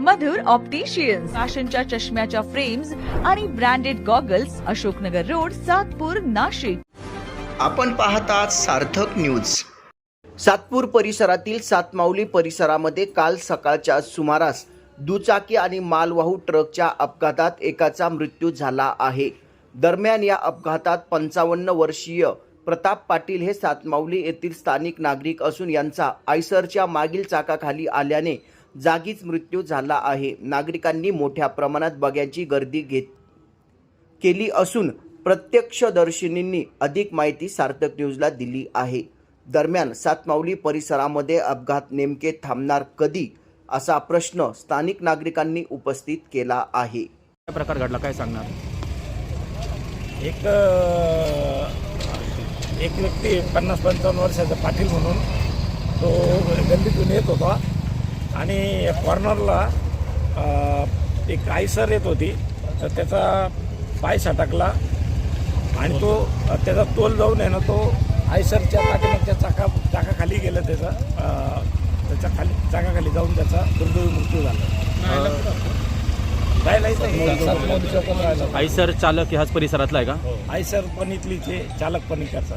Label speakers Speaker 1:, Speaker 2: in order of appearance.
Speaker 1: मधुर opticians फॅशनच्या चष्म्याच्या frames आणि branded goggles Ashoknagar road Satpur Nashik.
Speaker 2: आपण पाहतात सार्थक न्यूज
Speaker 3: सातपूर परिसरातील सातमाऊली परिसरामध्ये काल सकाळच्या सुमारास दुचाकी आणि मालवाहू ट्रकच्या अपघातात एकाचा मृत्यू झाला आहे. दरम्यान या अपघातात पंचावन्न वर्षीय प्रताप पाटील हे सातमाऊली येथील स्थानिक नागरिक असून यांचा आयसरच्या मागील चाकाखाली आल्याने जागीच मृत्यू झाला आहे. नागरिकांनी मोठ्या प्रमाणात बघ्यांची गर्दी घेत केली असून प्रत्यक्षदर्शिनींनी अधिक माहिती सार्थक न्यूजला दिली आहे. दरम्यान सातमाऊली परिसरामध्ये अपघात नेमके थांबणार कधी असा प्रश्न स्थानिक नागरिकांनी उपस्थित केला आहे.
Speaker 4: काय प्रकार घडला? काय सांगणार?
Speaker 5: एक एक व्यक्ती पन्नास पंचावन्न वर्षाचा पाटील म्हणून तो गल्लीतून येत होता. आणि कॉर्नरला अ, एक आयसर येत होती तर त्याचा पाय सटकला आणि तो त्याचा तोल जाऊन आहे ना तो आयसरच्या पाठीमागच्या चाका चाकाखाली गेलं त्याचा त्याच्याखाली चाकाखाली जाऊन त्याचा दुर्दैवी मृत्यू झाला.
Speaker 4: आयसर चालक ह्याच परिसरातला आहे का?
Speaker 5: आयसर पण इथलीचे चालक पण इकडचा.